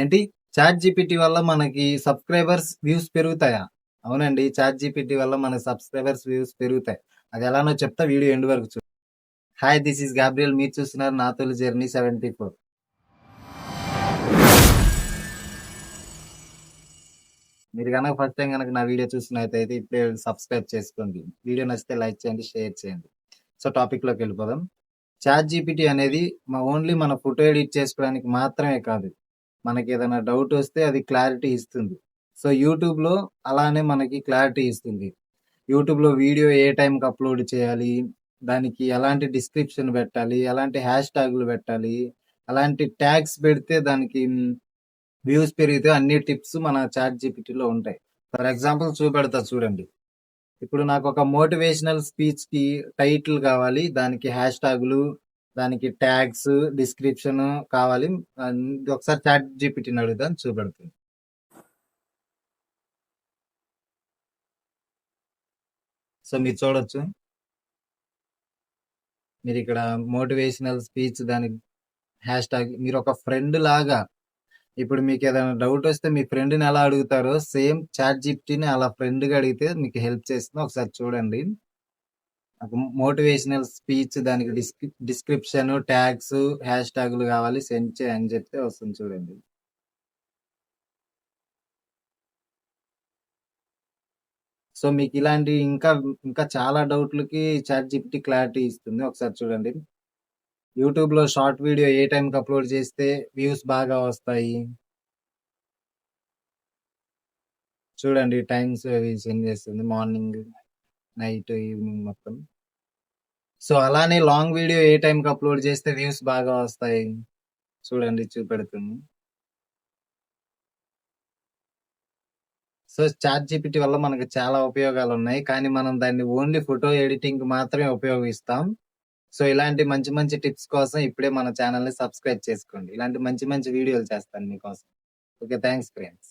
ఏంటి? Chat GPT వల్ల మనకి సబ్స్క్రైబర్స్ వ్యూస్ పెరుగుతాయా? అవునండి చాట్ జీపీటీ వల్ల మన సబ్స్క్రైబర్స్ వ్యూస్ పెరుగుతాయి. అది ఎలానో చెప్తా వీడియో ఎండ్ వరకు చూ హాయ్ దిస్ ఈస్ గాబ్రియల్ మీరు చూస్తున్నారు నా తొలి జర్నీ సెవెంటీ ఫోర్. మీరు కనుక ఫస్ట్ టైం కనుక నా వీడియో చూసినట్టయితే ఇప్పుడే సబ్స్క్రైబ్ చేసుకోండి. వీడియో నచ్చితే లైక్ చేయండి షేర్ చేయండి. సో టాపిక్లోకి వెళ్ళిపోదాం. చాట్ జీపీటీ అనేది మా ఓన్లీ మన ఫోటో ఎడిట్ చేసుకోవడానికి మాత్రమే కాదు. మనకి ఏదైనా డౌట్ వస్తే అది క్లారిటీ ఇస్తుంది. సో యూట్యూబ్లో అలానే మనకి క్లారిటీ ఇస్తుంది. యూట్యూబ్లో వీడియో ఏ టైంకి అప్లోడ్ చేయాలి దానికి ఎలాంటి డిస్క్రిప్షన్ పెట్టాలి ఎలాంటి హ్యాష్ ట్యాగులు పెట్టాలి అలాంటి ట్యాగ్స్ పెడితే దానికి వ్యూస్ పెరిగితే అన్ని టిప్స్ మన చాట్ జీపీటీలో ఉంటాయి. ఫర్ ఎగ్జాంపుల్ చూపెడతా చూడండి. ఇప్పుడు నాకు ఒక మోటివేషనల్ స్పీచ్కి టైటిల్ కావాలి దానికి హ్యాష్ ట్యాగులు దానికి ట్యాగ్స్ డిస్క్రిప్షన్ కావాలి. ఒకసారి చాట్ జీపీటీని అడుగుతాను చూపెడుతుంది సో మీరు చూడొచ్చు. మీరు ఇక్కడ మోటివేషనల్ స్పీచ్ దానికి హ్యాష్ ట్యాగ్ మీరు ఒక ఫ్రెండ్ లాగా. ఇప్పుడు మీకు ఏదైనా డౌట్ వస్తే మీ ఫ్రెండ్ని ఎలా అడుగుతారో సేమ్ చాట్ జీపీటీని అలా ఫ్రెండ్గా అడిగితే మీకు హెల్ప్ చేస్తుంది. ఒకసారి చూడండి. మోటివేషనల్ స్పీచ్ దానికి డిస్క్రి డిస్క్రిప్షన్ ట్యాగ్స్ హ్యాష్ ట్యాగులు కావాలి సెండ్ చేయని చెప్తే వస్తుంది చూడండి. సో మీకు ఇలాంటి ఇంకా ఇంకా చాలా డౌట్లకి చాట్ జీపీటీ క్లారిటీ ఇస్తుంది. ఒకసారి చూడండి. యూట్యూబ్లో షార్ట్ వీడియో ఏ టైంకి అప్లోడ్ చేస్తే వ్యూస్ బాగా వస్తాయి? చూడండి టైమ్స్ అవి సెండ్ చేస్తుంది. మార్నింగ్ నైట్ ఈవినింగ్ మొత్తం. సో అలానే లాంగ్ వీడియో ఏ టైంకి అప్లోడ్ చేస్తే వ్యూస్ బాగా వస్తాయి. చూడండి చూపెడుతుంది. సో చాట్ జీపీటీ వల్ల మనకు చాలా ఉపయోగాలు ఉన్నాయి కానీ మనం దాన్ని ఓన్లీ ఫోటో ఎడిటింగ్ మాత్రమే ఉపయోగిస్తాం. సో ఇలాంటి మంచి మంచి టిప్స్ కోసం ఇప్పుడే మన ఛానల్ని సబ్స్క్రైబ్ చేసుకోండి. ఇలాంటి మంచి మంచి వీడియోలు చేస్తాను మీకోసం. Okay thanks friends.